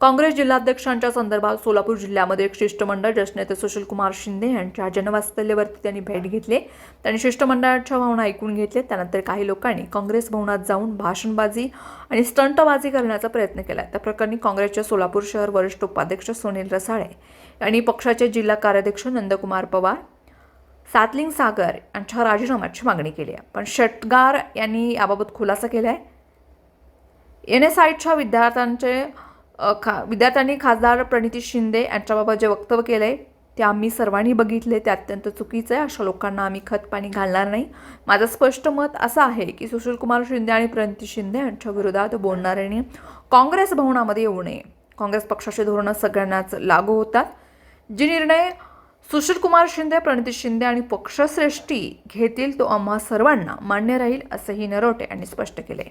काँग्रेस जिल्हाध्यक्षांच्या संदर्भात सोलापूर जिल्ह्यामध्ये एक शिष्टमंडळ ज्येष्ठ नेते सुशीलकुमार शिंदे यांच्या जनवास्तव्यावरती त्यांनी भेट घेतली. त्यांनी शिष्टमंडळाच्या भावना ऐकून घेतले त्यानंतर काही लोकांनी काँग्रेस भवनात जाऊन भाषणबाजी आणि स्टंटबाजी करण्याचा प्रयत्न केला. त्या प्रकरणी काँग्रेसचे सोलापूर शहर वरिष्ठ उपाध्यक्ष सुनील रसाळे यांनी पक्षाचे जिल्हा कार्याध्यक्ष नंदकुमार पवार सातलिंग सागर यांच्या राजीनाम्याची मागणी केली आहे. पण शेटगार यांनी याबाबत खुलासा केला आहे एन एस आयच्या विद्यार्थ्यांचे खा विद्यार्थ्यांनी खासदार प्रणिती शिंदे यांच्याबाबत जे वक्तव्य केलं आहे ते आम्ही सर्वांनी बघितले ते अत्यंत चुकीचं आहे. अशा लोकांना आम्ही खतपाणी घालणार नाही. माझं स्पष्ट मत असं आहे की सुशीलकुमार शिंदे आणि प्रणिती शिंदे यांच्या विरोधात बोलणाऱ्यांनी काँग्रेस भवनामध्ये येऊ नये. काँग्रेस पक्षाचे धोरणं सगळ्यांनाच लागू होतात. जे निर्णय सुशीलकुमार शिंदे प्रणिती शिंदे आणि पक्षश्रेष्ठी घेतील तो आम्हा सर्वांना मान्य राहील असंही नरोटे यांनी स्पष्ट केले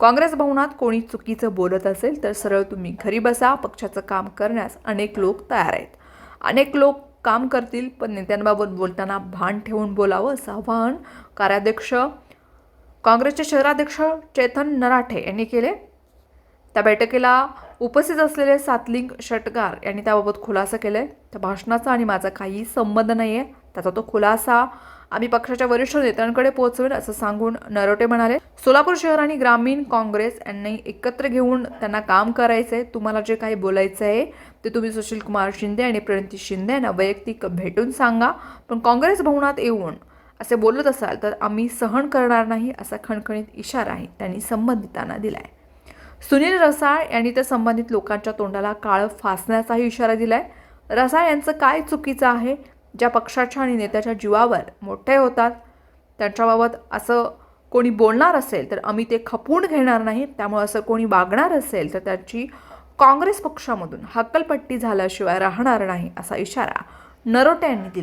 काँग्रेस भवनात कोणी चुकीचं बोलत असेल तर सरळ तुम्ही घरी बसा पक्षाचं काम करण्यास अनेक लोक तयार आहेत. अनेक लोक काम करतील पण नेत्यांबाबत बोलताना भान ठेवून बोलावं असं आवाहन कार्याध्यक्ष काँग्रेसचे शहराध्यक्ष चेतन नराठे यांनी केले. त्या बैठकीला उपस्थित असलेले सातलिंग षटकार यांनी त्याबाबत खुलासा आहे त्या भाषणाचा आणि माझा काही संबंध नाही आहे त्याचा तो खुलासा आम्ही पक्षाच्या वरिष्ठ नेत्यांकडे पोहोचवेल असं सांगून नरोटे म्हणाले. सोलापूर शहर आणि ग्रामीण काँग्रेस यांनी एकत्र घेऊन त्यांना काम करायचं आहे तुम्हाला जे काही बोलायचं आहे ते तुम्ही सुशील कुमार शिंदे आणि प्रणिती शिंदे यांना वैयक्तिक भेटून सांगा. पण काँग्रेस भवनात येऊन असे बोलत असाल तर आम्ही सहन करणार नाही असा खणखणीत इशाराही त्यांनी संबंधितांना दिलाय. सुनील रसाळ यांनी तर संबंधित लोकांच्या तोंडाला काळं फासण्याचाही इशारा दिलाय. रसाळ यांचं काय चुकीचं आहे? ज्या पक्षाच्या आणि नेत्याच्या जीवावर मोठे होतात त्यांच्याबाबत असं कोणी बोलणार असेल तर आम्ही ते खपवून घेणार नाही. त्यामुळे असं कोणी वागणार असेल तर त्याची काँग्रेस पक्षामधून हक्कलपट्टी झाल्याशिवाय राहणार नाही असा इशारा नरोटे यांनी दिला.